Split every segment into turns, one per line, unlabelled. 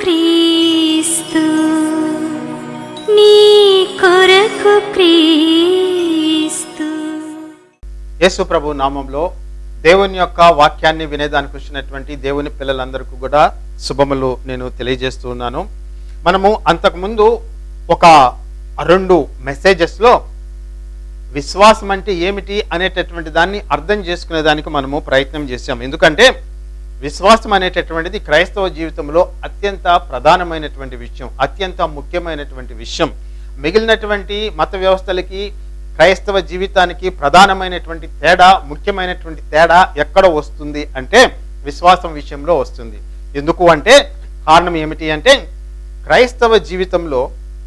క్రీస్తు నీ కొరకు క్రీస్తు.
యేసు ప్రభు నామంలో దేవుని యొక్క వాక్యాన్ని వినేదానికి వచ్చినటువంటి దేవుని పిల్లలందరికీ కూడా శుభములు నేను తెలియజేస్తున్నాను మనము అంతకుముందు ఒక రెండు మెసేజెస్లో విశ్వాసం అంటే ఏమిటి అనేటటువంటి దాన్ని అర్థం చేసుకునే దానికి మనము ప్రయత్నం చేశాం ఎందుకంటే విశ్వాసం అనేటటువంటిది క్రైస్తవ జీవితంలో అత్యంత ప్రధానమైనటువంటి విషయం అత్యంత ముఖ్యమైనటువంటి విషయం. మిగిలినటువంటి మత వ్యవస్థలకి క్రైస్తవ జీవితానికి ప్రధానమైనటువంటి తేడా ముఖ్యమైనటువంటి తేడా ఎక్కడ వస్తుంది అంటే విశ్వాసం విషయంలో వస్తుంది. ఎందుకు అంటే కారణం ఏమిటి అంటే క్రైస్తవ జీవితంలో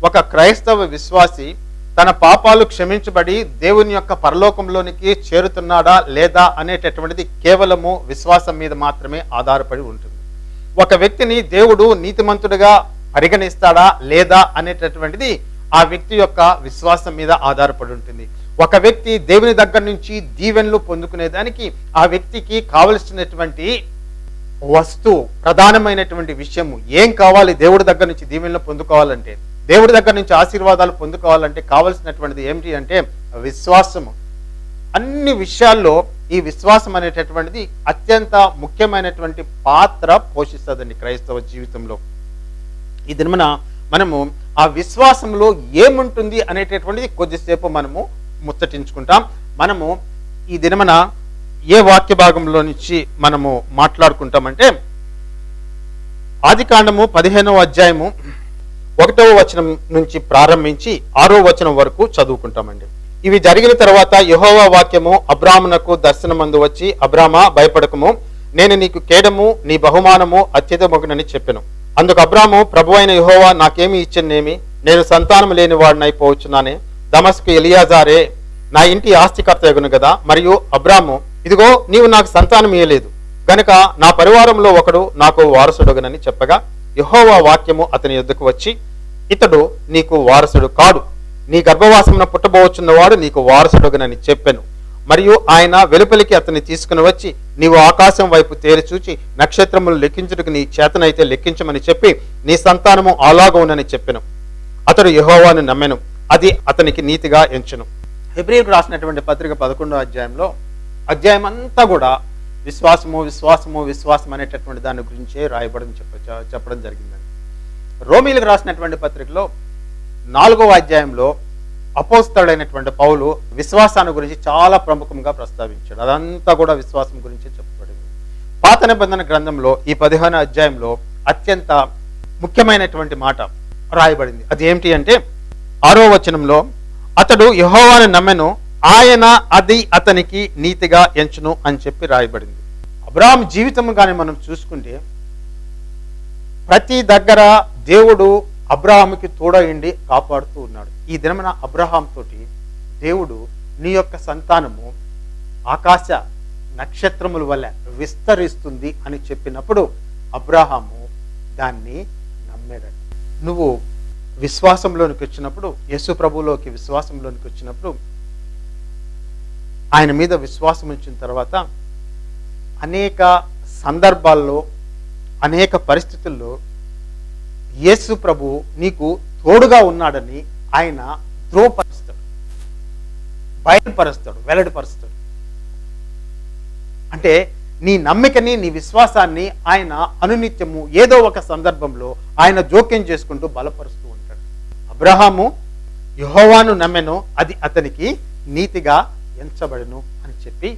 ఒక క్రైస్తవ విశ్వాసి తన పాపాలు క్షమించబడి దేవుని యొక్క పరలోకంలోనికి చేరుతున్నాడా లేదా అనేటటువంటిది కేవలము విశ్వాసం మీద మాత్రమే ఆధారపడి ఉంటుంది. ఒక వ్యక్తిని దేవుడు నీతిమంతుడిగా పరిగణిస్తాడా లేదా అనేటటువంటిది ఆ వ్యక్తి యొక్క విశ్వాసం మీద ఆధారపడి ఉంటుంది. ఒక వ్యక్తి దేవుని దగ్గర నుంచి దీవెనలు పొందుకునేదానికి ఆ వ్యక్తికి కావలసినటువంటి వస్తువు ప్రధానమైనటువంటి విషయము ఏం కావాలి? దేవుడి దగ్గర నుంచి దీవెనలు పొందుకోవాలంటే దేవుడి దగ్గర నుంచి ఆశీర్వాదాలు పొందుకోవాలంటే కావలసినటువంటిది ఏమిటి అంటే విశ్వాసము. అన్ని విషయాల్లో ఈ విశ్వాసం అనేటటువంటిది అత్యంత ముఖ్యమైనటువంటి పాత్ర పోషిస్తుందండి క్రైస్తవ జీవితంలో. ఈ దినమున మనము ఆ విశ్వాసంలో ఏముంటుంది అనేటటువంటిది కొద్దిసేపు మనము ముచ్చటించుకుంటాం. మనము ఈ దినమున ఏ వాక్య భాగంలో నుంచి మనము మాట్లాడుకుంటామంటే ఆది కాండము పదిహేనవ అధ్యాయము ఒకటవ వచనం నుంచి ప్రారంభించి ఆరో వచనం వరకు చదువుకుంటామండి. ఇవి జరిగిన తర్వాత యహోవా వాక్యము అబ్రాహ్మణకు దర్శనమందు వచ్చి అబ్రాహ్మ భయపడకము. నేను నీకు కేడము నీ బహుమానము అత్యధికమగునని చెప్పెను. అందుకు అబ్రాహ్ము ప్రభు అయిన యహోవా నాకేమి ఇచ్చనేమి నేను సంతానం లేని వాడినైపోవచ్చున్నానే దమస్కు ఎలియాజారే నా ఇంటి ఆస్తికర్త ఎగును కదా మరియు అబ్రాహ్ము ఇదిగో నీవు నాకు సంతానం ఇయ్యలేదు. గనుక నా పరివారంలో ఒకడు నాకు వారసుడగునని చెప్పగా యహోవా వాక్యము అతని యొద్దకు వచ్చి ఇతడు నీకు వారసుడు కాడు. నీ గర్భవాసమున పుట్టబోచున్నవాడు నీకు వారసుడుగునని చెప్పాను. మరియు ఆయన వెలుపలికి అతన్ని తీసుకుని వచ్చి నీవు ఆకాశం వైపు తేరిచూచి నక్షత్రములు లెక్కించుటకు నీ చేతనైతే లెక్కించమని చెప్పి నీ సంతానము అలాగవునని చెప్పెను. అతడు యహోవాను నమ్మెను. అది అతనికి నీతిగా ఎంచెను. హెబ్రిలకు రాసినటువంటి పత్రిక పదకొండో అధ్యాయంలో అధ్యాయం అంతా కూడా విశ్వాసము విశ్వాసము విశ్వాసం అనేటటువంటి దాని గురించే రాయబడని చెప్ప చెప్పడం జరిగిందండి. రోమిలకు రాసినటువంటి పత్రికలో నాలుగవ అధ్యాయంలో అపోస్తడైనటువంటి పౌలు విశ్వాసాన్ని గురించి చాలా ప్రముఖంగా ప్రస్తావించాడు. అదంతా కూడా విశ్వాసం గురించి చెప్పబడింది. పాత నిబంధన గ్రంథంలో ఈ పదిహేను అధ్యాయంలో అత్యంత ముఖ్యమైనటువంటి మాట రాయబడింది. అది ఏమిటి అంటే ఆరో వచనంలో అతడు యహోవాని నమ్మెను ఆయన అది అతనికి నీతిగా ఎంచును అని చెప్పి రాయబడింది. అబ్రాహం జీవితం కానీ మనం చూసుకుంటే ప్రతి దగ్గర దేవుడు అబ్రహాముకి తోడయిండి కాపాడుతూ ఉన్నాడు. ఈ దినమున అబ్రహాం తోటి దేవుడు నీ యొక్క సంతానము ఆకాశ నక్షత్రముల వల్ల విస్తరిస్తుంది అని చెప్పినప్పుడు అబ్రహాము దాన్ని నమ్మాడు. నువ్వు విశ్వాసంలోనికి వచ్చినప్పుడు యేసు ప్రభులోకి విశ్వాసంలోనికి వచ్చినప్పుడు ఆయన మీద విశ్వాసం ఉంచిన తర్వాత అనేక సందర్భాల్లో అనేక పరిస్థితుల్లో యేసు ప్రభు నీకు తోడుగా ఉన్నాడని ఆయన ధ్రువపరుస్తాడు బయలుపరుస్తాడు వెల్లడిపరుస్తాడు. అంటే నీ నమ్మికని నీ విశ్వాసాన్ని ఆయన అనునిత్యము ఏదో ఒక సందర్భంలో ఆయన జోక్యం చేసుకుంటూ బలపరుస్తూ ఉంటాడు. అబ్రహాము యహోవాను నమ్మెను అది అతనికి నీతిగా ఎంచబడను అని చెప్పి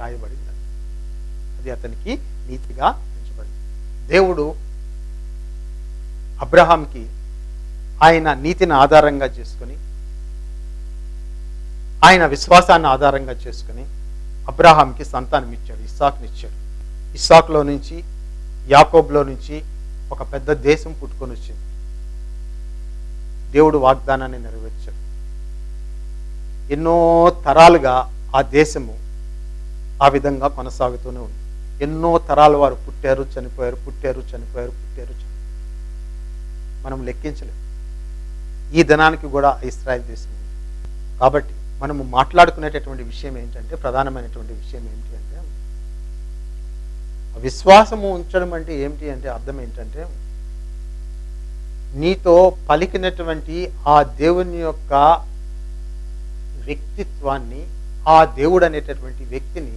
రాయబడింది. అది అతనికి నీతిగా ఎంచబడింది దేవుడు అబ్రహాంకి ఆయన నీతిని ఆధారంగా చేసుకొని ఆయన విశ్వాసాన్ని ఆధారంగా చేసుకుని అబ్రహాంకి సంతానం ఇచ్చాడు ఇస్సాక్ని ఇచ్చాడు. ఇస్సాక్లో నుంచి యాకోబ్లో నుంచి ఒక పెద్ద దేశం పుట్టుకొని వచ్చింది. దేవుడు వాగ్దానాన్ని నెరవేర్చాడు. ఎన్నో తరాలుగా ఆ దేశము ఆ విధంగా కొనసాగుతూనే ఉంది. ఎన్నో తరాల వారు పుట్టారు చనిపోయారు పుట్టారు చనిపోయారు పుట్టారు చనిపోయారు. మనం లెక్కించలేము ఈ దినానికి కూడా ఇస్రాయల్ దేశం కాబట్టి మనము మాట్లాడుకునేటటువంటి విషయం ఏంటంటే ప్రధానమైనటువంటి విషయం ఏంటి అంటే విశ్వాసము ఉంచడం అంటే ఏమిటి అంటే అర్థం ఏంటంటే నీతో పలికినటువంటి ఆ దేవుని యొక్క వ్యక్తిత్వాన్ని ఆ దేవుడు అనేటటువంటి వ్యక్తిని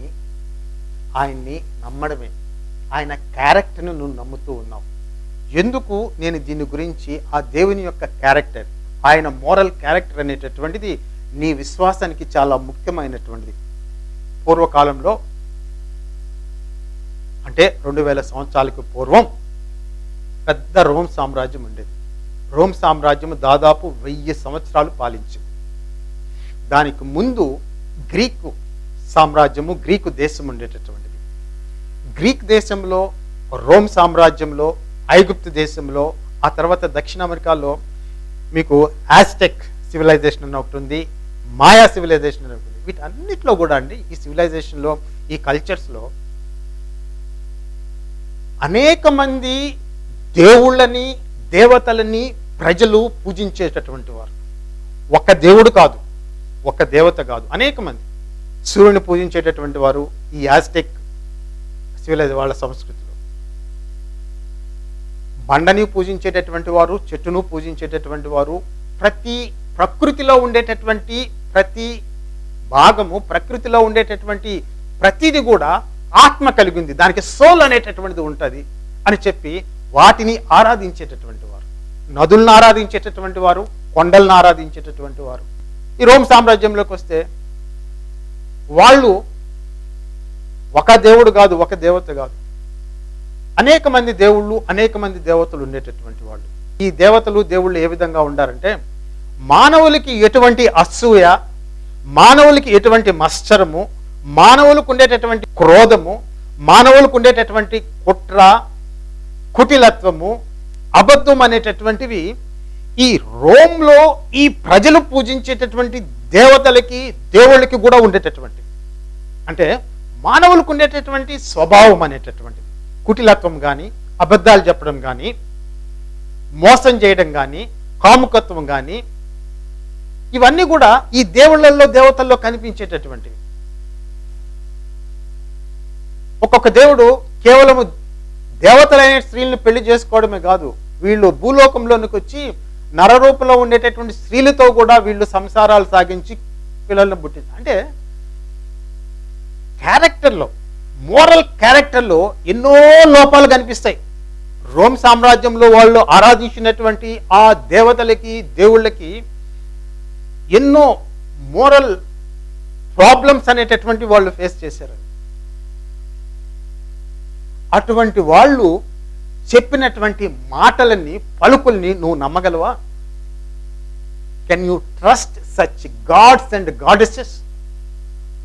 ఆయన్ని నమ్మడమే. ఆయన క్యారెక్టర్ను నువ్వు నమ్ముతూ ఉన్నావు. ఎందుకు నేను దీని గురించి ఆ దేవుని యొక్క క్యారెక్టర్ ఆయన మోరల్ క్యారెక్టర్ అనేటటువంటిది నీ విశ్వాసానికి చాలా ముఖ్యమైనటువంటిది. పూర్వకాలంలో అంటే రెండు వేల సంవత్సరాలకు పూర్వం పెద్ద రోమ్ సామ్రాజ్యం ఉండేది. రోమ్ సామ్రాజ్యం దాదాపు వెయ్యి సంవత్సరాలు పాలించింది. దానికి ముందు గ్రీకు సామ్రాజ్యము గ్రీకు దేశం ఉండేటటువంటి గ్రీక్ దేశంలో రోమ్ సామ్రాజ్యంలో ఐగుప్తు దేశంలో ఆ తర్వాత దక్షిణ అమెరికాలో మీకు యాస్టెక్ సివిలైజేషన్ అని ఒకటి ఉంది మాయా సివిలైజేషన్ అని ఒకటి ఉంది. వీటన్నిటిలో కూడా అండి ఈ సివిలైజేషన్లో ఈ కల్చర్స్లో అనేక మంది దేవుళ్ళని దేవతలని ప్రజలు పూజించేటటువంటి వారు. ఒక దేవుడు కాదు ఒక దేవత కాదు అనేక మంది. సూర్యుని పూజించేటటువంటి వారు ఈ యాస్టెక్ సివిలైజ్ వాళ్ళ సంస్కృతిలో. బండని పూజించేటటువంటి వారు చెట్టును పూజించేటటువంటి వారు ప్రతి ప్రకృతిలో ఉండేటటువంటి ప్రతి భాగము ప్రకృతిలో ఉండేటటువంటి ప్రతిది కూడా ఆత్మ కలిగింది. దానికి సోల్ అనేటటువంటిది ఉంటుంది అని చెప్పి వాటిని ఆరాధించేటటువంటి వారు. నదులను ఆరాధించేటటువంటి వారు కొండలను ఆరాధించేటటువంటి వారు. ఈ రోమ్ సామ్రాజ్యంలోకి వస్తే వాళ్ళు ఒక దేవుడు కాదు ఒక దేవత కాదు. అనేక మంది దేవుళ్ళు అనేక మంది దేవతలు ఉండేటటువంటి వాళ్ళు. ఈ దేవతలు దేవుళ్ళు ఏ విధంగా ఉండారంటే మానవులకి ఎటువంటి అసూయ మానవులకి ఎటువంటి మశ్చరము మానవులకు ఉండేటటువంటి క్రోధము మానవులకు ఉండేటటువంటి కుట్ర కుటిలత్వము అబద్ధం అనేటటువంటివి ఈ రోమ్లో ఈ ప్రజలు పూజించేటటువంటి దేవతలకి దేవుళ్ళకి కూడా ఉండేటటువంటి అంటే మానవులకు ఉండేటటువంటి స్వభావం అనేటటువంటిది. కుటిలత్వం కానీ అబద్ధాలు చెప్పడం కానీ మోసం చేయడం కానీ కాముకత్వం కానీ ఇవన్నీ కూడా ఈ దేవుళ్ళల్లో దేవతల్లో కనిపించేటటువంటివి. ఒక్కొక్క దేవుడు కేవలము దేవతలైన స్త్రీలను పెళ్ళి చేసుకోవడమే కాదు వీళ్ళు భూలోకంలోనికి వచ్చి నరరూపంలో ఉండేటటువంటి స్త్రీలతో కూడా వీళ్ళు సంసారాలు సాగించి పిల్లలను పుట్టించారు అంటే క్యారెక్టర్లో మోరల్ క్యారెక్టర్లో ఎన్నో లోపాలు కనిపిస్తాయి. రోమ్ సామ్రాజ్యంలో వాళ్ళు ఆరాధించినటువంటి ఆ దేవతలకి దేవుళ్ళకి ఎన్నో మోరల్ ప్రాబ్లమ్స్ అనేటటువంటి వాళ్ళు ఫేస్ చేశారు. అటువంటి వాళ్ళు చెప్పినటువంటి మాటలని పలుకుల్ని నువ్వు నమ్మగలవా? Can you trust such gods and goddesses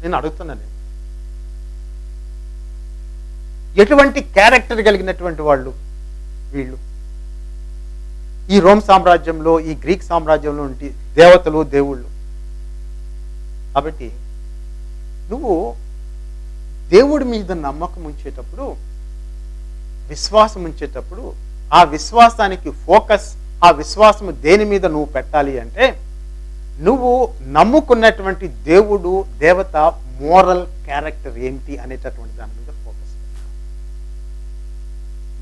నేను అడుగుతున్నాను. ఎటువంటి క్యారెక్టర్ కలిగినటువంటి వాళ్ళు వీళ్ళు? ఈ రోమ్ సామ్రాజ్యంలో ఈ గ్రీక్ సామ్రాజ్యంలో ఉంటే దేవతలు దేవుళ్ళు. కాబట్టి నువ్వు దేవుడి మీద నమ్మకం ఉంచేటప్పుడు విశ్వాసం ఉంచేటప్పుడు ఆ విశ్వాసానికి ఫోకస్ ఆ విశ్వాసం దేని మీద నువ్వు పెట్టాలి అంటే నువ్వు నమ్ముకున్నటువంటి దేవుడు దేవత మోరల్ క్యారెక్టర్ ఏంటి అనేటటువంటి దాని మీద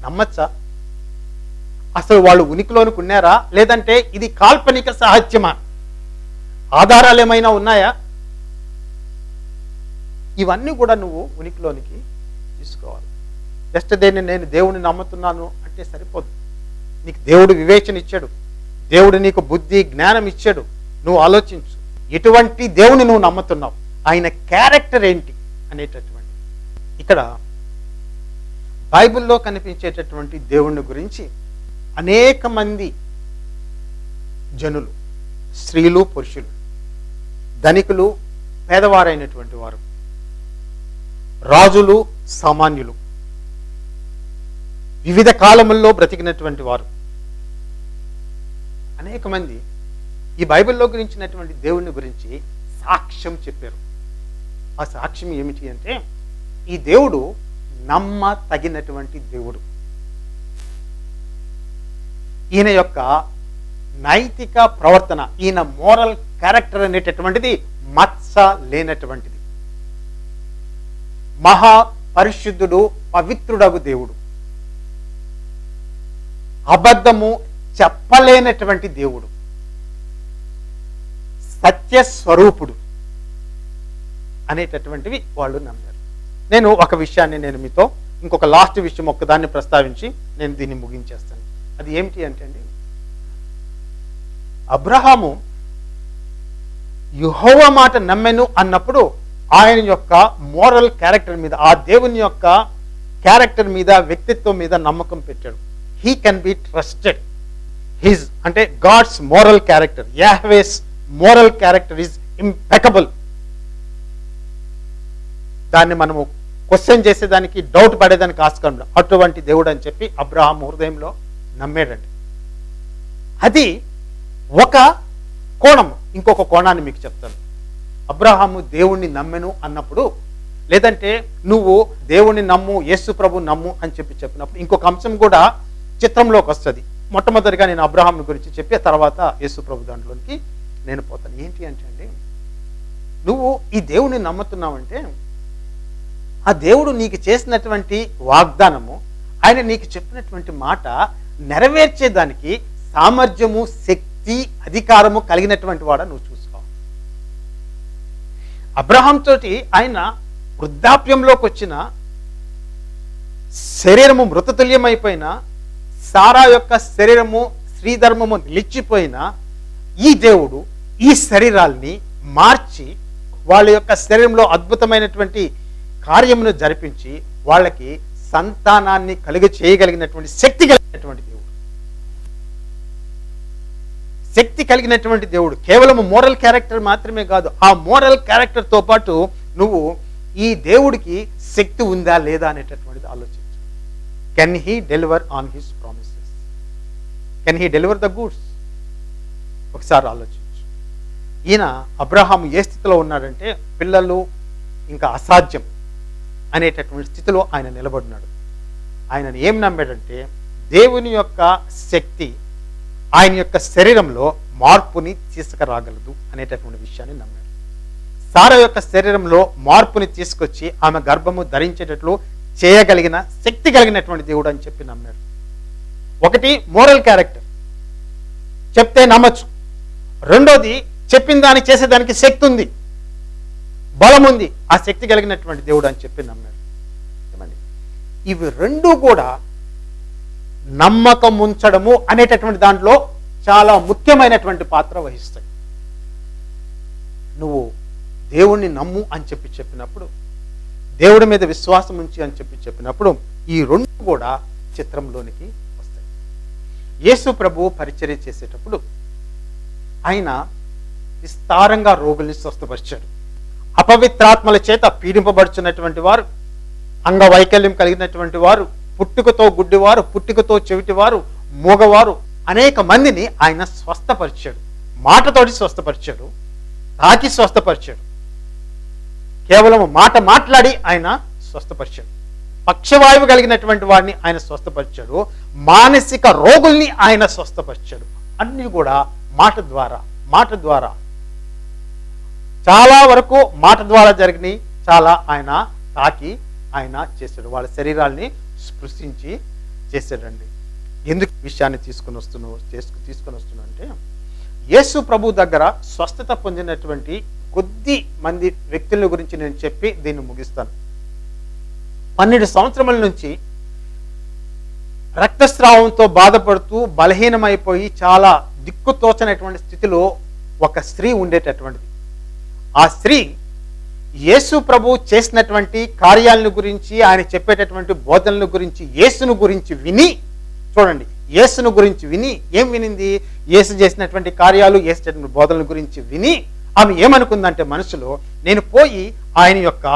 నమ్మచ్చా? అసలు వాళ్ళు ఉనికిలోనికి ఉన్నారా లేదంటే ఇది కాల్పనిక సాహిత్యమా? ఆధారాలు ఏమైనా ఉన్నాయా? ఇవన్నీ కూడా నువ్వు ఉనికిలోనికి తీసుకోవాలి. జస్ట్ దేన్ని నేను దేవుని నమ్ముతున్నాను అంటే సరిపోదు. నీకు దేవుడు వివేచన ఇచ్చాడు. దేవుడు నీకు బుద్ధి జ్ఞానం ఇచ్చాడు. నువ్వు ఆలోచించు. ఎటువంటి దేవుని నువ్వు నమ్ముతున్నావు? ఆయన క్యారెక్టర్ ఏంటి? అనేటటువంటి ఇక్కడ బైబిల్లో కనిపించేటటువంటి దేవుని గురించి అనేక మంది జనులు స్త్రీలు పురుషులు ధనికులు పేదవారైనటువంటి వారు రాజులు సామాన్యులు వివిధ కాలముల్లో బ్రతికినటువంటి వారు అనేక మంది ఈ బైబిల్లో గురించినటువంటి దేవుని గురించి సాక్ష్యం చెప్పారు. ఆ సాక్ష్యం ఏమిటి అంటే ఈ దేవుడు నమ్మ తగినటువంటి దేవుడు. ఈయన యొక్క నైతిక ప్రవర్తన ఈయన మోరల్ క్యారెక్టర్ అనేటటువంటిది మత్స లేనటువంటిది. మహా పరిశుద్ధుడు పవిత్రుడగు దేవుడు. అబద్ధము చెప్పలేనటువంటి దేవుడు. సత్య స్వరూపుడు అనేటటువంటివి వాళ్ళు నమ్మారు నేను ఒక విషయాన్ని నేను మీతో ఇంకొక లాస్ట్ విషయం ఒక్కదాన్ని ప్రస్తావించి నేను దీన్ని ముగించేస్తాను. అది ఏమిటి అంటే అండి అబ్రహాము యుహోవ మాట నమ్మెను అన్నప్పుడు ఆయన యొక్క మోరల్ క్యారెక్టర్ మీద ఆ దేవుని యొక్క క్యారెక్టర్ మీద వ్యక్తిత్వం మీద నమ్మకం పెట్టాడు. He can be trusted his అంటే god's moral character Yahweh's moral character is impeccable దాన్ని మనము క్వశ్చన్ చేసేదానికి డౌట్ పడేదానికి ఆస్కారం అటువంటి దేవుడు అని చెప్పి అబ్రహాం హృదయంలో నమ్మేడండి. అది ఒక కోణం ఇంకొక కోణాన్ని మీకు చెప్తాను. అబ్రహాము దేవుణ్ణి నమ్మెను అన్నప్పుడు లేదంటే నువ్వు దేవుణ్ణి నమ్ము యేసు ప్రభు నమ్ము అని చెప్పి చెప్పినప్పుడు ఇంకొక అంశం కూడా చిత్రంలోకి వస్తుంది. మొట్టమొదటిగా నేను అబ్రహాం గురించి చెప్పి తర్వాత యేసు ప్రభు దాంట్లోకి నేను పోతాను. ఏంటి అంటే అండి నువ్వు ఈ దేవుణ్ణి నమ్ముతున్నావంటే ఆ దేవుడు నీకు చేసినటువంటి వాగ్దానము ఆయన నీకు చెప్పినటువంటి మాట నెరవేర్చేదానికి సామర్థ్యము శక్తి అధికారము కలిగినటువంటి వాడ నువ్వు చూసుకో. అబ్రహాం తోటి ఆయన వృద్ధాప్యంలోకి వచ్చిన శరీరము మృతతుల్యమైపోయిన సారా యొక్క శరీరము శ్రీధర్మము నిలిచిపోయిన ఈ దేవుడు ఈ శరీరాల్ని మార్చి వాళ్ళ యొక్క శరీరంలో అద్భుతమైనటువంటి కార్యమును జరిపించి వాళ్ళకి సంతానాన్ని కలిగి చేయగలిగినటువంటి శక్తి కలిగినటువంటి దేవుడు. శక్తి కలిగినటువంటి దేవుడు. కేవలం మోరల్ క్యారెక్టర్ మాత్రమే కాదు ఆ మోరల్ క్యారెక్టర్తో పాటు నువ్వు ఈ దేవుడికి శక్తి ఉందా లేదా అనేటటువంటిది ఆలోచించు. Can he deliver on his promises can he deliver the goods ఒకసారి ఆలోచించు. ఈయన అబ్రహాం ఏ స్థితిలో ఉన్నాడంటే పిల్లలు ఇంకా అసాధ్యం. అనేటటువంటి స్థితిలో ఆయన నిలబడినాడు. ఆయన ఏం నమ్మాడంటే దేవుని యొక్క శక్తి ఆయన యొక్క శరీరంలో మార్పుని తీసుకురాగలదు అనేటటువంటి విషయాన్ని నమ్మాడు. సార యొక్క శరీరంలో మార్పుని తీసుకొచ్చి ఆమె గర్భము ధరించేటట్లు చేయగలిగిన శక్తి కలిగినటువంటి దేవుడు అని చెప్పి నమ్మాడు. ఒకటి మోరల్ క్యారెక్టర్. చెప్తే నమ్మచ్చు. రెండోది చెప్పిన దాన్ని చేసేదానికి శక్తి ఉంది. బలం ఉంది ఆ శక్తి కలిగినటువంటి దేవుడు అని చెప్పి నమ్మాడు. ఏమండి? ఇవి రెండు కూడా నమ్మకం ఉంచడము అనేటటువంటి దాంట్లో చాలా ముఖ్యమైనటువంటి పాత్ర వహిస్తాయి. నువ్వు దేవుణ్ణి నమ్ము అని చెప్పి చెప్పినప్పుడు దేవుడి మీద విశ్వాసం ఉంచి అని చెప్పి చెప్పినప్పుడు ఈ రెండు కూడా చిత్రంలోనికి వస్తాయి. యేసు ప్రభు పరిచర్య చేసేటప్పుడు ఆయన విస్తారంగా రోగుల్ని స్వస్థపరిచాడు. అపవిత్రాత్మల చేత పీడింపబడుచున్నటువంటి వారు అంగవైకల్యం కలిగినటువంటి వారు పుట్టుకతో గుడ్డివారు పుట్టుకతో చెవిటివారు మూగవారు అనేక మందిని ఆయన స్వస్థపరిచాడు. మాటతోటి స్వస్థపరిచాడు. తాకి స్వస్థపరిచాడు. కేవలం మాట మాట్లాడి ఆయన స్వస్థపరిచాడు. పక్షవాయువు కలిగినటువంటి వాడిని ఆయన స్వస్థపరిచాడు. మానసిక రోగుల్ని ఆయన స్వస్థపరిచాడు. అన్ని కూడా మాట ద్వారా మాట ద్వారా చాలా వరకు మాట ద్వారా జరిగినాయి. చాలా ఆయన తాకి ఆయన చేశాడు. వాళ్ళ శరీరాల్ని స్పృశించి చేశాడండి. ఎందుకు విషయాన్ని తీసుకుని వస్తున్నా చేసుకు తీసుకుని వస్తున్నా అంటే యేసు ప్రభు దగ్గర స్వస్థత పొందినటువంటి కొద్ది మంది వ్యక్తుల గురించి నేను చెప్పి దీన్ని ముగిస్తాను. పన్నెండు సంవత్సరముల నుంచి రక్తస్రావంతో బాధపడుతూ బలహీనమైపోయి చాలా దిక్కుతోచనటువంటి స్థితిలో ఒక స్త్రీ ఉండేటటువంటిది. ఆ స్త్రీ యేసు ప్రభు చేసినటువంటి కార్యాలను గురించి ఆయన చెప్పేటటువంటి బోధనల గురించి యేసును గురించి విని చూడండి యేసును గురించి విని ఏం వినింది? యేసు చేసినటువంటి కార్యాలు యేసు చేసిన బోధనల గురించి విని ఆమె ఏమనుకుందంటే మనసులో నేను పోయి ఆయన యొక్క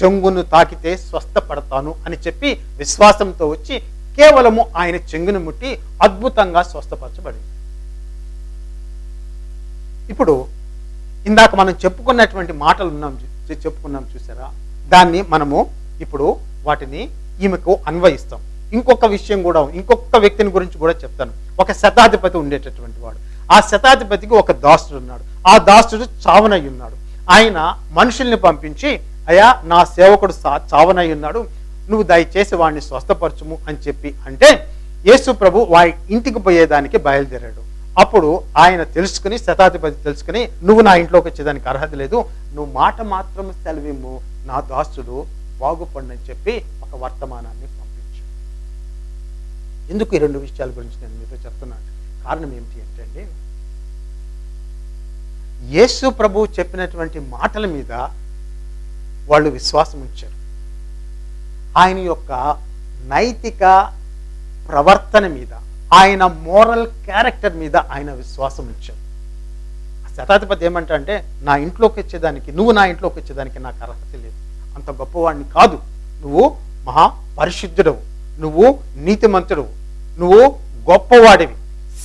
చెంగును తాకితే స్వస్థపడతాను అని చెప్పి విశ్వాసంతో వచ్చి కేవలము ఆయన చెంగును ముట్టి అద్భుతంగా స్వస్థపరచబడింది. ఇప్పుడు ఇందాక మనం చెప్పుకున్నటువంటి మాటలు ఉన్నాం చూ- చెప్పుకున్నాం చూసారా? దాన్ని మనము ఇప్పుడు వాటిని ఈమెకు అన్వయిస్తాం. ఇంకొక విషయం కూడా ఇంకొక వ్యక్తిని గురించి కూడా చెప్తాను. ఒక శతాధిపతి ఉండేటటువంటి వాడు. ఆ శతాధిపతికి ఒక దాసుడు ఉన్నాడు. ఆ దాసుడు చావనయ్యి ఉన్నాడు. ఆయన మనుషుల్ని పంపించి అయా నా సేవకుడు సా చావనయ్యి ఉన్నాడు. నువ్వు దయచేసి వాడిని స్వస్థపరచుము అని చెప్పి అంటే యేసు ప్రభు వారి ఇంటికి పోయేదానికి బయలుదేరాడు. అప్పుడు ఆయన తెలుసుకుని శతాధిపతి తెలుసుకుని నువ్వు నా ఇంట్లోకి వచ్చేదానికి అర్హత లేదు. నువ్వు మాట మాత్రం సెలవిమ్ము. నా దాసుడు బాగుపడని చెప్పి ఒక వర్తమానాన్ని పంపించాడు. ఎందుకు ఈ రెండు విషయాల గురించి నేను మీతో చెప్తున్నాను? కారణం ఏమిటి అంటే అండి యేసు ప్రభు చెప్పినటువంటి మాటల మీద వాళ్ళు విశ్వాసం ఉంచారు. ఆయన యొక్క నైతిక ప్రవర్తన మీద ఆయన మోరల్ క్యారెక్టర్ మీద ఆయన విశ్వాసం ఉంచాడు. శతాధిపతి ఏమంటా అంటే నా ఇంట్లోకి వచ్చేదానికి నువ్వు నా ఇంట్లోకి వచ్చేదానికి నాకు అర్హత లేదు. అంత గొప్పవాడిని కాదు. నువ్వు మహా పరిశుద్ధుడవు. నువ్వు నీతిమంతుడవు. నువ్వు గొప్పవాడివి.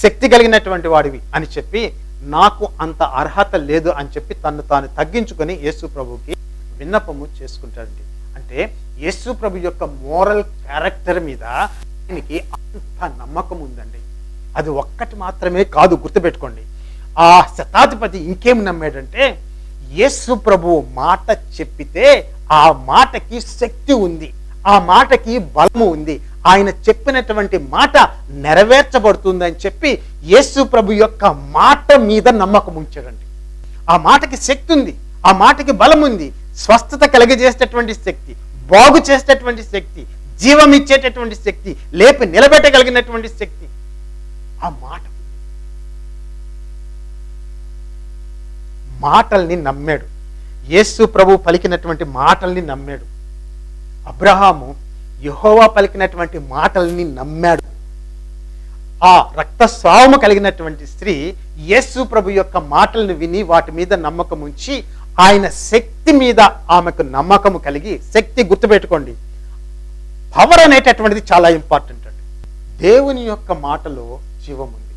శక్తి కలిగినటువంటి వాడివి. అని చెప్పి నాకు అంత అర్హత లేదు అని చెప్పి తను తాను తగ్గించుకొని యేసు ప్రభుకి విన్నపము చేసుకుంటాడండి. అంటే యేసు ప్రభు యొక్క మోరల్ క్యారెక్టర్ మీద ఆయనకి అంత నమ్మకం ఉందండి. అది ఒక్కటి మాత్రమే కాదు గుర్తుపెట్టుకోండి. ఆ శతాధిపతి ఇంకేం నమ్మాడంటే యేసు ప్రభు మాట చెప్పితే ఆ మాటకి శక్తి ఉంది ఆ మాటకి బలము ఉంది. ఆయన చెప్పినటువంటి మాట నెరవేర్చబడుతుందని చెప్పి యేసు ప్రభు యొక్క మాట మీద నమ్మకం ఉంచాడండి. ఆ మాటకి శక్తి ఉంది ఆ మాటకి బలం ఉంది స్వస్థత కలిగజేసేటటువంటి శక్తి బాగు చేసేటటువంటి శక్తి జీవం ఇచ్చేటటువంటి శక్తి లేపి నిలబెట్టగలిగినటువంటి శక్తి. ఆ మాట. మాటల్ని నమ్మాడు. యేసు ప్రభు పలికినటువంటి మాటల్ని నమ్మాడు. అబ్రహాము యెహోవా పలికినటువంటి మాటల్ని నమ్మాడు. ఆ రక్తస్రావము కలిగినటువంటి స్త్రీ యేసు ప్రభు యొక్క మాటలను విని వాటి మీద నమ్మకం ఉంచి ఆయన శక్తి మీద ఆమెకు నమ్మకము కలిగి శక్తి గుర్తుపెట్టుకోండి. పవర్ అనేటటువంటిది చాలా ఇంపార్టెంట్ అండి. దేవుని యొక్క మాటలో జీవం ఉంది.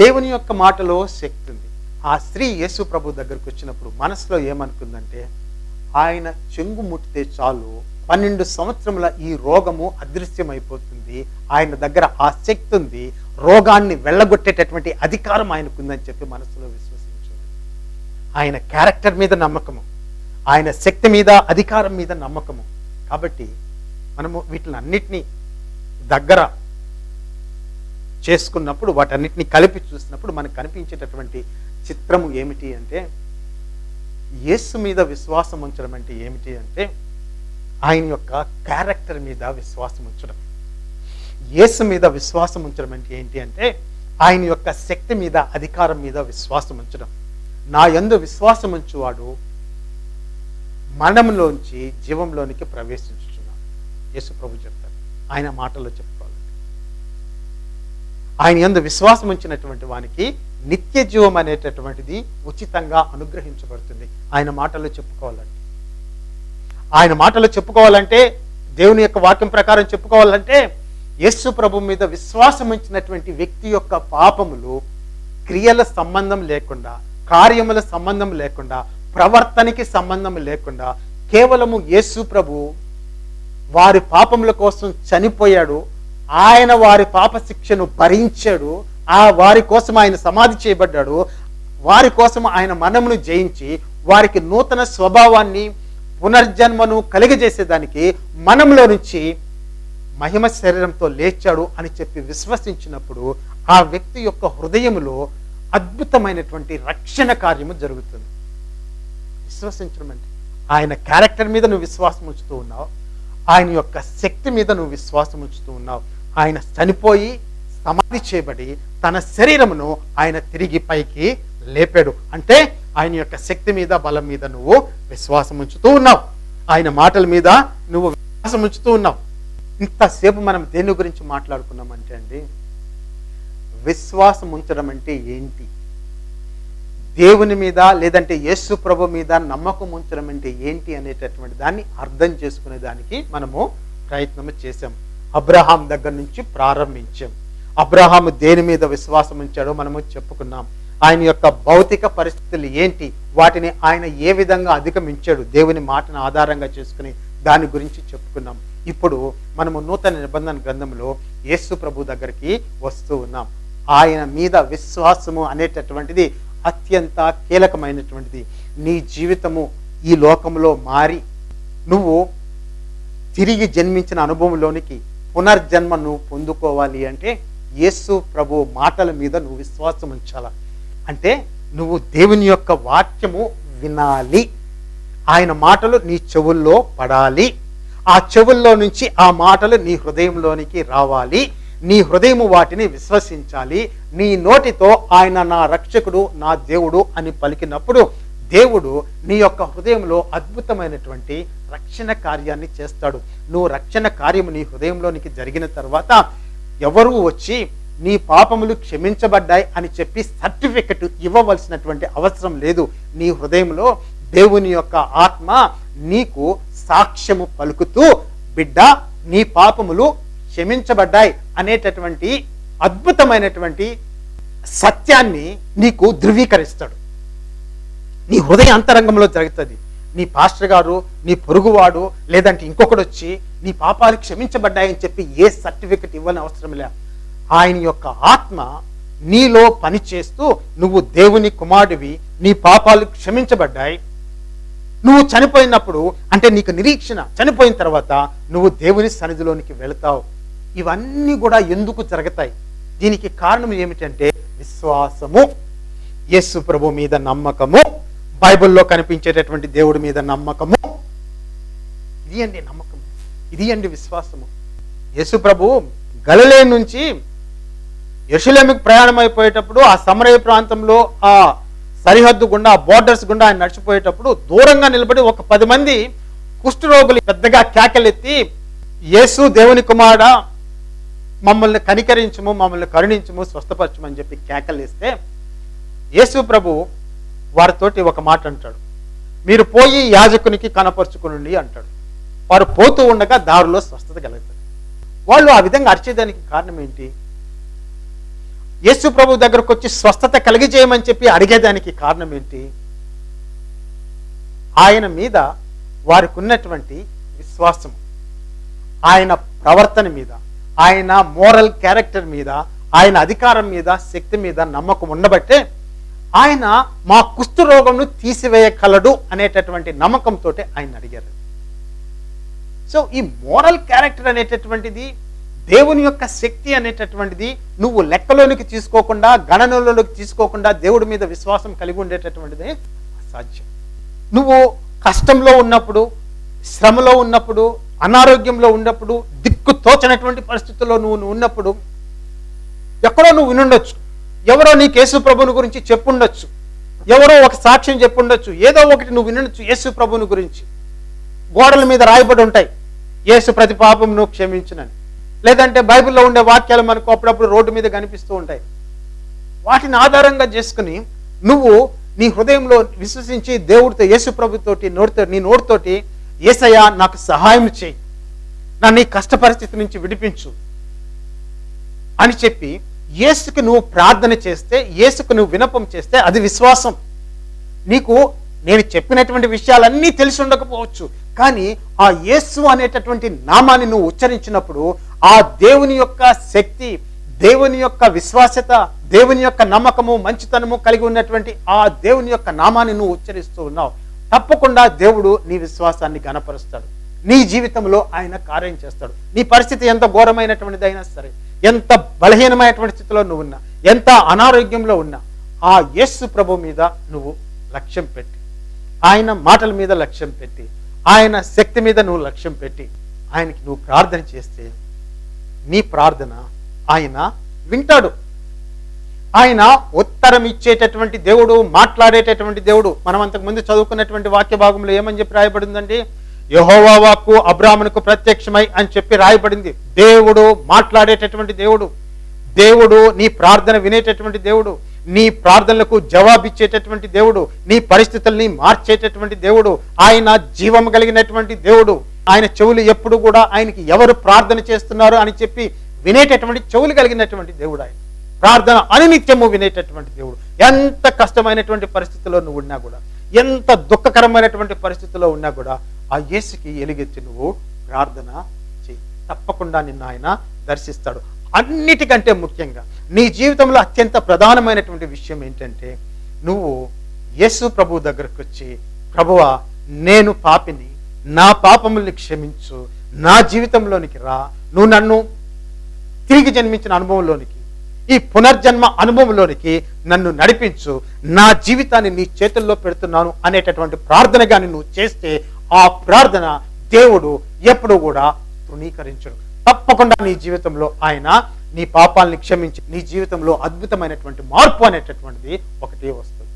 దేవుని యొక్క మాటలో శక్తి ఉంది. ఆ స్త్రీ యేసు ప్రభు దగ్గరకు వచ్చినప్పుడు మనసులో ఏమనుకుందంటే ఆయన చెంగు ముట్టితే చాలు పన్నెండు సంవత్సరముల ఈ రోగము అదృశ్యమైపోతుంది ఆయన దగ్గర ఆ శక్తి ఉంది రోగాన్ని వెళ్ళగొట్టేటటువంటి అధికారం ఆయనకుందని చెప్పి మనసులో విశ్వసించింది. ఆయన క్యారెక్టర్ మీద నమ్మకము. ఆయన శక్తి మీద అధికారం మీద నమ్మకము. కాబట్టి మనము వీటిని అన్నిటినీ దగ్గర చేసుకున్నప్పుడు వాటన్నిటిని కలిపి చూసినప్పుడు మనకు కనిపించేటటువంటి చిత్రము ఏమిటి అంటే యేసు మీద విశ్వాసం ఉంచడం అంటే ఏమిటి అంటే ఆయన యొక్క క్యారెక్టర్ మీద విశ్వాసం ఉంచడం. యేసు మీద విశ్వాసం ఉంచడం అంటే ఏంటి అంటే ఆయన యొక్క శక్తి మీద అధికారం మీద విశ్వాసం ఉంచడం. నా యందు విశ్వాసం ఉంచువాడు మనంలోంచి జీవంలోనికి ప్రవేశించడం. యేసు ప్రభు చెప్తారు ఆయన మాటల్లో చెప్పుకోవాలి. ఆయన ఎందు విశ్వాసం ఉంచినటువంటి వానికి నిత్య జీవం అనేటటువంటిది ఉచితంగా అనుగ్రహించబడుతుంది. ఆయన మాటల్లో చెప్పుకోవాలంటే. ఆయన మాటలు చెప్పుకోవాలంటే దేవుని యొక్క వాక్యం ప్రకారం చెప్పుకోవాలంటే యేసు ప్రభు మీద విశ్వాసం ఉంచినటువంటి వ్యక్తి యొక్క పాపములు క్రియల సంబంధం లేకుండా కార్యముల సంబంధం లేకుండా ప్రవర్తనకి సంబంధం లేకుండా కేవలము యేసు ప్రభు వారి పాపముల కోసం చనిపోయాడు. ఆయన వారి పాప శిక్షను భరించాడు. ఆ వారి కోసం ఆయన సమాధి చేయబడ్డాడు. వారి కోసం ఆయన మనమును జయించి వారికి నూతన స్వభావాన్ని పునర్జన్మను కలిగజేసేదానికి మనంలో నుంచి మహిమ శరీరంతో లేచాడు అని చెప్పి విశ్వసించినప్పుడు ఆ వ్యక్తి యొక్క హృదయంలో అద్భుతమైనటువంటి రక్షణ కార్యము జరుగుతుంది. విశ్వసించడం అంటే ఆయన క్యారెక్టర్ మీద నువ్వు విశ్వాసం ఉంచుతూ ఉన్నావు. ఆయన యొక్క శక్తి మీద నువ్వు విశ్వాసం ఉంచుతూ ఉన్నావు. ఆయన చనిపోయి సమాధి చేయబడి తన శరీరమును ఆయన తిరిగి పైకి లేపాడు. అంటే ఆయన యొక్క శక్తి మీద బలం మీద నువ్వు విశ్వాసం ఉంచుతూ ఉన్నావు. ఆయన మాటల మీద నువ్వు విశ్వాసం ఉంచుతూ ఉన్నావు. ఇంతసేపు మనం దేని గురించి మాట్లాడుకున్నామంటే అండి విశ్వాసం ఉంచడం అంటే ఏంటి? దేవుని మీద లేదంటే యేసు ప్రభు మీద నమ్మకం ఉంచడం అంటే ఏంటి అనేటటువంటి దాన్ని అర్థం చేసుకునే దానికి మనము ప్రయత్నం చేసాం అబ్రహాం దగ్గర నుంచి ప్రారంభించాం. అబ్రహాము దేని మీద విశ్వాసం ఉంచాడో మనము చెప్పుకున్నాం. ఆయన యొక్క భౌతిక పరిస్థితులు ఏంటి? వాటిని ఆయన ఏ విధంగా అధిగమించాడు? దేవుని మాటను ఆధారంగా చేసుకుని దాని గురించి చెప్పుకున్నాం. ఇప్పుడు మనము నూతన నిబంధన గ్రంథంలో యేసు ప్రభు దగ్గరికి వస్తూ ఉన్నాం. ఆయన మీద విశ్వాసము అనేటటువంటిది అత్యంత కీలకమైనటువంటిది. నీ జీవితము ఈ లోకంలో మారి నువ్వు తిరిగి జన్మించిన అనుభవంలోనికి పునర్జన్మ నువ్వు పొందుకోవాలి అంటే యేసు ప్రభు మాటల మీద నువ్వు విశ్వాసం ఉంచాల? అంటే నువ్వు దేవుని యొక్క వాక్యము వినాలి. ఆయన మాటలు నీ చెవుల్లో పడాలి. ఆ చెవుల్లో నుంచి ఆ మాటలు నీ హృదయంలోనికి రావాలి. నీ హృదయము వాటిని విశ్వసించాలి. నీ నోటితో ఆయన నా రక్షకుడు నా దేవుడు అని పలికినప్పుడు దేవుడు నీ యొక్క హృదయంలో అద్భుతమైనటువంటి రక్షణ కార్యాన్ని చేస్తాడు. నువ్వు రక్షణ కార్యము నీ హృదయంలోనికి జరిగిన తర్వాత ఎవరు వచ్చి నీ పాపములు క్షమించబడ్డాయి అని చెప్పి సర్టిఫికెట్ ఇవ్వవలసినటువంటి అవసరం లేదు. నీ హృదయంలో దేవుని యొక్క ఆత్మ నీకు సాక్ష్యము పలుకుతూ బిడ్డ నీ పాపములు క్షమించబడ్డాయి అనేటటువంటి అద్భుతమైనటువంటి సత్యాన్ని నీకు ధృవీకరిస్తాడు. నీ హృదయ అంతరంగంలో జరుగుతుంది. నీ పాస్టర్ గారు నీ పొరుగువాడు లేదంటే ఇంకొకడు వచ్చి నీ పాపాలు క్షమించబడ్డాయని చెప్పి ఏ సర్టిఫికెట్ ఇవ్వని అవసరం లే. ఆయన యొక్క ఆత్మ నీలో పనిచేస్తూ నువ్వు దేవుని కుమారుడివి నీ పాపాలు క్షమించబడ్డాయి. నువ్వు చనిపోయినప్పుడు అంటే నీకు నిరీక్షణ చనిపోయిన తర్వాత నువ్వు దేవుని సన్నిధిలోనికి వెళతావు. ఇవన్నీ కూడా ఎందుకు జరుగుతాయి? దీనికి కారణం ఏమిటంటే విశ్వాసము. యేసు ప్రభు మీద నమ్మకము. బైబిల్లో కనిపించేటటువంటి దేవుడి మీద నమ్మకము. ఇది అండి నమ్మకం ఇది అండి విశ్వాసము. యేసు ప్రభు గలలే నుంచి యెరూషలేముకు ప్రయాణం అయిపోయేటప్పుడు ఆ సమరయ ప్రాంతంలో ఆ సరిహద్దు గుండా ఆ బోర్డర్స్ గుండా ఆయన నడిచిపోయేటప్పుడు దూరంగా నిలబడి ఒక పది మంది కుష్ఠరోగులు పెద్దగా కేకలెత్తి యేసు దేవుని కుమారుడా మమ్మల్ని కనికరించము మమ్మల్ని కరుణించము స్వస్థపరచమని చెప్పి కేకలేస్తే యేసు ప్రభు వారితోటి ఒక మాట అంటాడు. మీరు పోయి యాజకునికి కనపరుచుకునండి అంటాడు. వారు పోతూ ఉండగా దారిలో స్వస్థత కలుగుతుంది. వాళ్ళు ఆ విధంగా అరిచేదానికి కారణం ఏంటి? యేసు ప్రభు దగ్గరకు వచ్చి స్వస్థత కలిగజేయమని చెప్పి అడిగేదానికి కారణం ఏంటి? ఆయన మీద వారికి ఉన్నటువంటి విశ్వాసం ఆయన ప్రవర్తన మీద. ఆయన మోరల్ క్యారెక్టర్ మీద ఆయన అధికారం మీద శక్తి మీద నమ్మకం ఉండబట్టే ఆయన మా కుస్తు రోగంను తీసివేయగలడు అనేటటువంటి నమ్మకంతో ఆయన అడిగారు. సో ఈ మోరల్ క్యారెక్టర్ అనేటటువంటిది దేవుని యొక్క శక్తి అనేటటువంటిది నువ్వు లెక్కలోనికి తీసుకోకుండా గణనలోకి తీసుకోకుండా దేవుడి మీద విశ్వాసం కలిగి ఉండేటటువంటిది అసాధ్యం. నువ్వు కష్టంలో ఉన్నప్పుడు శ్రమలో ఉన్నప్పుడు అనారోగ్యంలో ఉన్నప్పుడు దిక్కు తోచనటువంటి పరిస్థితుల్లో నువ్వు నువ్వు ఉన్నప్పుడు ఎక్కడో నువ్వు వినుండొచ్చు. ఎవరో నీకు కేసు ప్రభుని గురించి చెప్పుండొచ్చు. ఎవరో ఒక సాక్ష్యం చెప్పుండొచ్చు. ఏదో ఒకటి నువ్వు వినొచ్చు యేసు ప్రభుని గురించి. గోడల మీద రాయబడి ఉంటాయి. యేసు ప్రతి పాపం నువ్వు క్షమించునని. లేదంటే బైబిల్లో ఉండే వాక్యాలు మనకు అప్పుడప్పుడు రోడ్డు మీద కనిపిస్తూ ఉంటాయి. వాటిని ఆధారంగా చేసుకుని నువ్వు నీ హృదయంలో విశ్వసించి దేవుడితో యేసు ప్రభుతోటి నోటితో నీ నోటితోటి ఏసయ్యా నాకు సహాయం చేయి. నన్ను ఈ కష్ట పరిస్థితి నుంచి విడిపించు. అని చెప్పి యేసుకు నువ్వు ప్రార్థన చేస్తే యేసుకు నువ్వు వినపం చేస్తే అది విశ్వాసం. నీకు నేను చెప్పినటువంటి విషయాలన్నీ తెలిసి ఉండకపోవచ్చు. కానీ ఆ యేసు అనేటటువంటి నామాన్ని నువ్వు ఉచ్చరించినప్పుడు ఆ దేవుని యొక్క శక్తి దేవుని యొక్క విశ్వాసత దేవుని యొక్క నమ్మకము మంచితనము కలిగి ఉన్నటువంటి ఆ దేవుని యొక్క నామాన్ని నువ్వు ఉచ్చరిస్తూ ఉన్నావు. తప్పకుండా దేవుడు నీ విశ్వాసాన్ని గనపరుస్తాడు నీ జీవితంలో ఆయన కార్యం చేస్తాడు. నీ పరిస్థితి ఎంత ఘోరమైనటువంటిది అయినా సరే ఎంత బలహీనమైనటువంటి స్థితిలో నువ్వు ఉన్నా ఎంత అనారోగ్యంలో ఉన్నా ఆ యస్సు ప్రభు మీద నువ్వు లక్ష్యం పెట్టి ఆయన మాటల మీద లక్ష్యం పెట్టి ఆయన శక్తి మీద నువ్వు లక్ష్యం పెట్టి ఆయనకి నువ్వు ప్రార్థన చేస్తే నీ ప్రార్థన ఆయన వింటాడు. ఆయన ఉత్తరం ఇచ్చేటటువంటి దేవుడు మాట్లాడేటటువంటి దేవుడు. మనం అంతకు ముందు చదువుకున్నటువంటి వాక్య భాగంలో ఏమని చెప్పి రాయబడిందండి? యహోవా వాక్కు అబ్రాహ్మణకు ప్రత్యక్షమై అని చెప్పి రాయబడింది. దేవుడు మాట్లాడేటటువంటి దేవుడు. దేవుడు నీ ప్రార్థన వినేటటువంటి దేవుడు. నీ ప్రార్థనలకు జవాబిచ్చేటటువంటి దేవుడు. నీ పరిస్థితుల్ని మార్చేటటువంటి దేవుడు. ఆయన జీవం కలిగినటువంటి దేవుడు. ఆయన చెవులు ఎప్పుడు కూడా ఆయనకి ఎవరు ప్రార్థన చేస్తున్నారు అని చెప్పి వినేటటువంటి చెవులు కలిగినటువంటి దేవుడు ఆయన. ప్రార్థన అనునిత్యము వినేటటువంటి దేవుడు. ఎంత కష్టమైనటువంటి పరిస్థితిలో నువ్వు ఉన్నా కూడా ఎంత దుఃఖకరమైనటువంటి పరిస్థితిలో ఉన్నా కూడా ఆ యేసుకి ఎలుగెత్తి నువ్వు ప్రార్థన చేయి తప్పకుండా నిన్ను ఆయన దర్శిస్తాడు. అన్నిటికంటే ముఖ్యంగా నీ జీవితంలో అత్యంత ప్రధానమైనటువంటి విషయం ఏంటంటే నువ్వు యేసు ప్రభు దగ్గరకు వచ్చి ప్రభువా నేను పాపిని నా పాపముల్ని క్షమించు నా జీవితంలోనికి రా నువ్వు నన్ను తిరిగి జన్మించిన అనుభవంలోనికి ఈ పునర్జన్మ అనుభవంలోనికి నన్ను నడిపించు. నా జీవితాన్ని నీ చేతుల్లో పెడుతున్నాను అనేటటువంటి ప్రార్థన కానీ నువ్వు చేస్తే ఆ ప్రార్థన దేవుడు ఎప్పుడు కూడా తృణీకరించడు. తప్పకుండా నీ జీవితంలో ఆయన నీ పాపాలని క్షమించి నీ జీవితంలో అద్భుతమైనటువంటి మార్పు అనేటటువంటిది ఒకటి వస్తుంది.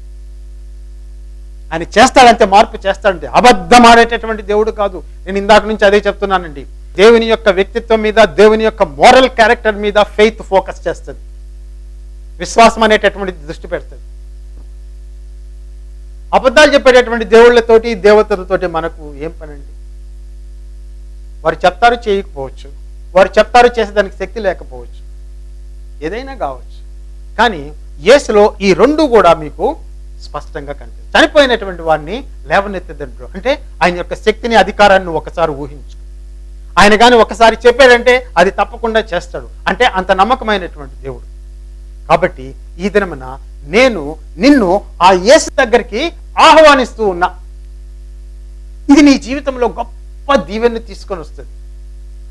ఆయన చేస్తాడంటే మార్పు చేస్తాడంటే అబద్ధం ఆడేటటువంటి దేవుడు కాదు. నేను ఇందాక నుంచి అదే చెప్తున్నానండి. దేవుని యొక్క వ్యక్తిత్వం మీద దేవుని యొక్క మోరల్ క్యారెక్టర్ మీద ఫెయిత్ ఫోకస్ చేస్తుంది. విశ్వాసం అనేటటువంటి దృష్టి పెడుతుంది అబద్ధాలు చెప్పేటటువంటి దేవుళ్ళతోటి దేవతలతోటి మనకు ఏం పనండి? వారు చెప్తారు చేయకపోవచ్చు. వారు చెప్తారు చేసేదానికి శక్తి లేకపోవచ్చు. ఏదైనా కావచ్చు. కానీ యేసులో ఈ రెండు కూడా మీకు స్పష్టంగా కనిపిస్తుంది చనిపోయినటువంటి వారిని లేవనెత్తదండ్రు అంటే ఆయన యొక్క శక్తిని అధికారాన్ని ఒకసారి ఊహించు ఆయన కానీ ఒకసారి చెప్పాడంటే అది తప్పకుండా చేస్తాడు. అంటే అంత నమ్మకమైనటువంటి దేవుడు. కాబట్టి ఈ దినమున నేను నిన్ను ఆ యేసు దగ్గరికి ఆహ్వానిస్తూ ఉన్నా. ఇది నీ జీవితంలో గొప్ప దీవెన్ని తీసుకొని వస్తుంది.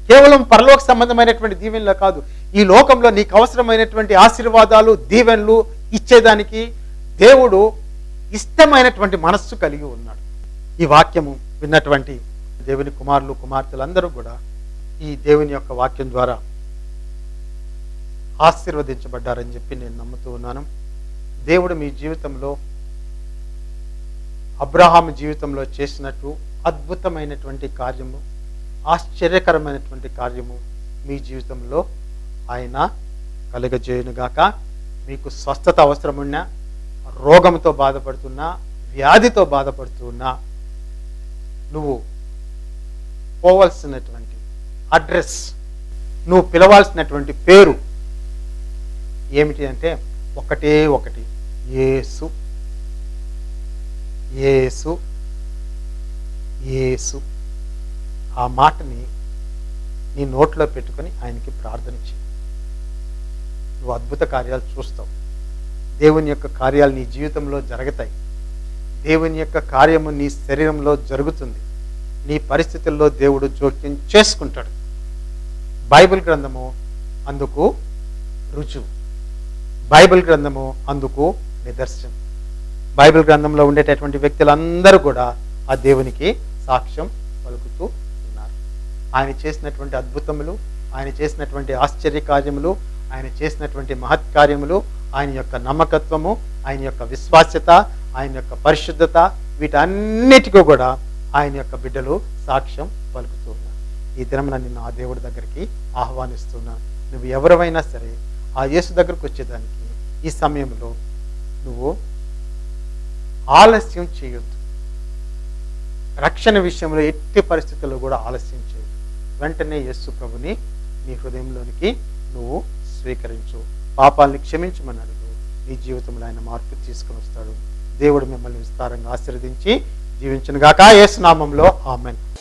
కేవలం పరలోక సంబంధమైనటువంటి దీవెనలో కాదు ఈ లోకంలో నీకు అవసరమైనటువంటి ఆశీర్వాదాలు దీవెనలు ఇచ్చేదానికి దేవుడు ఇష్టమైనటువంటి మనస్సు కలిగి ఉన్నాడు. ఈ వాక్యము విన్నటువంటి దేవుని కుమారులు కుమార్తెలందరూ కూడా ఈ దేవుని యొక్క వాక్యం ద్వారా ఆశీర్వదించబడ్డారని చెప్పి నేను నమ్ముతూ ఉన్నాను. దేవుడు మీ జీవితంలో అబ్రహాం జీవితంలో చేసినట్టు అద్భుతమైనటువంటి కార్యము ఆశ్చర్యకరమైనటువంటి కార్యము మీ జీవితంలో ఆయన కలుగజేయునుగాక. మీకు స్వస్థత అవసరమున్నా రోగంతో బాధపడుతున్నా వ్యాధితో బాధపడుతున్నా నువ్వు పోవలసినటువంటి అడ్రస్ నువ్వు పిలవాల్సినటువంటి పేరు ఏమిటి అంటే ఒకటే ఒకటి. ఏసు. ఏసు. ఏసు. ఆ మాటని నీ నోట్లో పెట్టుకొని ఆయనకి ప్రార్థన చేయి నువ్వు అద్భుత కార్యాలు చూస్తావు. దేవుని యొక్క కార్యాలు నీ జీవితంలో జరుగుతాయి. దేవుని యొక్క కార్యము నీ శరీరంలో జరుగుతుంది. నీ పరిస్థితుల్లో దేవుడు జోక్యం చేసుకుంటాడు. బైబిల్ గ్రంథము అందుకు రుజువు. బైబిల్ గ్రంథము అందుకు నిదర్శనం. బైబిల్ గ్రంథంలో ఉండేటటువంటి వ్యక్తులందరూ కూడా ఆ దేవునికి సాక్ష్యం పలుకుతూ ఉన్నారు. ఆయన చేసినటువంటి అద్భుతములు ఆయన చేసినటువంటి ఆశ్చర్య కార్యములు ఆయన చేసినటువంటి మహత్కార్యములు ఆయన యొక్క నమ్మకత్వము ఆయన యొక్క విశ్వాస్యత ఆయన యొక్క పరిశుద్ధత వీటన్నిటికీ కూడా ఆయన యొక్క బిడ్డలు సాక్ష్యం పలుకుతూ ఉన్నారు. ఈ దినమున నిన్ను ఆ దేవుడి దగ్గరికి ఆహ్వానిస్తున్నాను. నువ్వు ఎవరివైనా సరే ఆ యేసు దగ్గరకు వచ్చేదానికి ఈ సమయంలో నువ్వు ఆలస్యం చేయొద్దు. రక్షణ విషయంలో ఎట్టి పరిస్థితుల్లో కూడా ఆలస్యం చేయొద్దు. వెంటనే యస్సు ప్రభుని నీ హృదయంలోనికి నువ్వు స్వీకరించు. పాపాలని క్షమించమని అడుగు. నీ జీవితంలో ఆయన మార్పు తీసుకుని వస్తాడు. దేవుడు మిమ్మల్ని విస్తారంగా ఆశీర్వదించి జీవించను గాక యేసు నామంలో ఆమెన్.